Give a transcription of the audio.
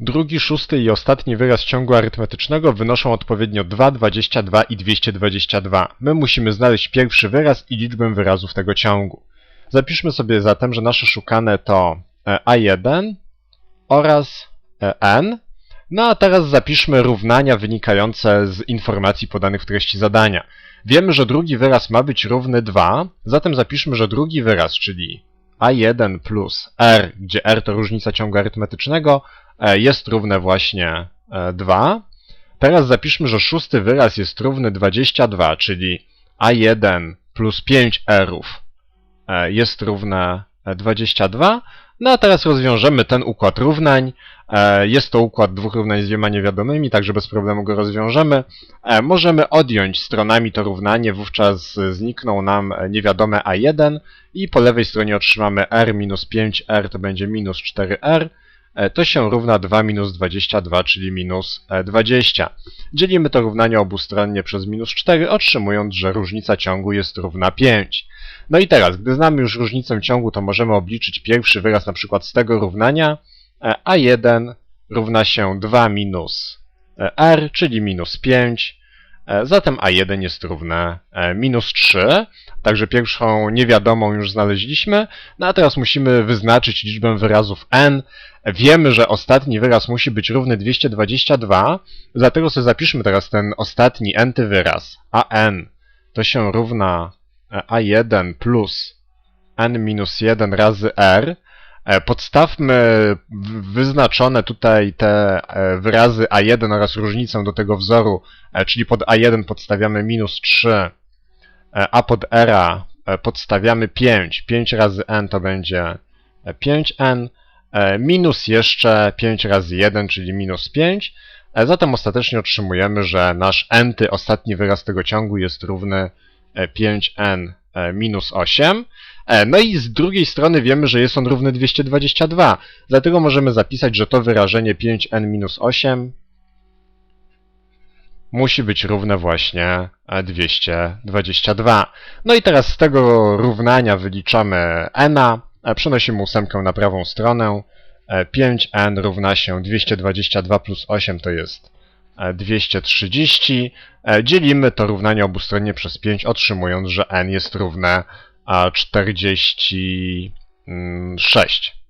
Drugi, szósty i ostatni wyraz ciągu arytmetycznego wynoszą odpowiednio 2, 22 i 222. My musimy znaleźć pierwszy wyraz i liczbę wyrazów tego ciągu. Zapiszmy sobie zatem, że nasze szukane to e, a1 oraz e, n. No a teraz zapiszmy równania wynikające z informacji podanych w treści zadania. Wiemy, że drugi wyraz ma być równy 2, zatem zapiszmy, że drugi wyraz, czyli a1 plus r, gdzie r to różnica ciągu arytmetycznego, jest równe właśnie e, 2. Teraz zapiszmy, że szósty wyraz jest równy 22, czyli a1 plus 5 rów e, jest równe e, 22. No a teraz rozwiążemy ten układ równań. E, Jest to układ dwóch równań z dwiema niewiadomymi, także bez problemu go rozwiążemy. E, Możemy odjąć stronami to równanie, wówczas znikną nam e, niewiadome a1 i po lewej stronie otrzymamy r minus 5r, to będzie minus 4r. E, To się równa 2 minus 22, czyli minus e, 20. Dzielimy to równanie obustronnie przez minus 4, otrzymując, że różnica ciągu jest równa 5. No i teraz, gdy znamy już różnicę ciągu, to możemy obliczyć pierwszy wyraz na przykład z tego równania. E, a1 równa się 2 minus e, r, czyli minus 5. E, Zatem a1 jest równe minus 3. Także pierwszą niewiadomą już znaleźliśmy. No a teraz musimy wyznaczyć liczbę wyrazów n. Wiemy, że ostatni wyraz musi być równy 222, dlatego sobie zapiszmy teraz ten ostatni n-ty wyraz. an to się równa e, a1 plus n minus 1 razy r. E, Podstawmy wyznaczone tutaj te e, wyrazy a1 oraz różnicę do tego wzoru, e, czyli pod a1 podstawiamy minus 3, e, a pod r e, podstawiamy 5. 5 razy n to będzie e, 5n, e, minus jeszcze 5 razy 1, czyli minus 5. E, Zatem ostatecznie otrzymujemy, że nasz n-ty ostatni wyraz tego ciągu jest równy e, 5n e, minus 8. E, No i z drugiej strony wiemy, że jest on równy 222. Dlatego możemy zapisać, że to wyrażenie 5n minus 8 musi być równe właśnie e, 222. No i teraz z tego równania wyliczamy n, e, przenosimy ósemkę na prawą stronę. E, 5n równa się 222 plus 8 to jest e, 230. E, Dzielimy to równanie obustronnie przez 5, otrzymując, że n jest równe a 46.